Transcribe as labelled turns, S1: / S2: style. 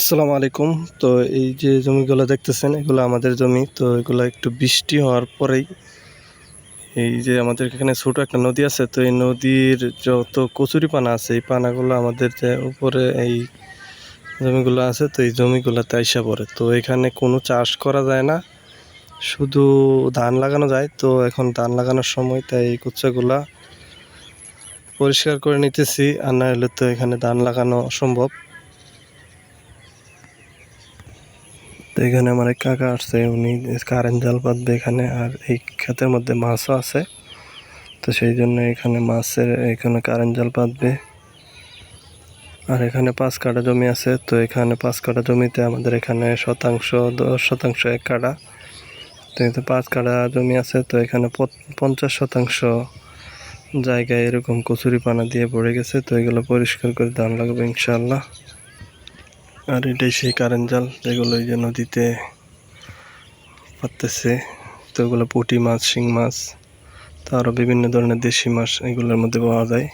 S1: আসসালামু আলাইকুম। তো এই যে জমিগুলো দেখতেছেন, এগুলো আমাদের জমি। তো এগুলো একটু বৃষ্টি হওয়ার পরেই এই যে আমাদের এখানে ছোটো একটা নদী আছে, তো এই নদীর যত কচুরি পানা আছে, এই পানাগুলো আমাদের যে উপরে এই জমিগুলো আছে, তো এই জমিগুলোতে আইসা পড়ে। তো এখানে কোনো চাষ করা যায় না, শুধু ধান লাগানো যায়। তো এখন ধান লাগানোর সময় তাই এই কুচ্চাগুলা পরিষ্কার করে নিতেছি, আর না হলে তো এখানে ধান লাগানো অসম্ভব। তো এখানে আমার এক কাকা আসছে, উনি কারেন্ট জাল পাতবে এখানে, আর এই ক্ষেতের মধ্যে মাছও আছে। তো সেই জন্য এখানে মাছের, এখানে কারেন্ট জাল পাতবে। আর এখানে পাঁচ কাঠা জমি আছে, তো এখানে পাঁচ কাঠা জমিতে আমাদের এখানে শতাংশ, দশ শতাংশ এক কাঠা। তো এতে পাঁচ কাঠা জমি আছে, তো এখানে পঞ্চাশ শতাংশ জায়গায় এরকম কচুরি পানা দিয়ে পড়ে গেছে, তো এগুলো পরিষ্কার করে ধান লাগবে ইনশাল্লাহ আর এটাই সেই কারেন্ট জাল যেগুলো এই যে নদীতে পাততেছে তো ওগুলো পুঁটি মাছ, শিং মাছ, তো আরও বিভিন্ন ধরনের দেশি মাছ এগুলোর মধ্যে পাওয়া যায়।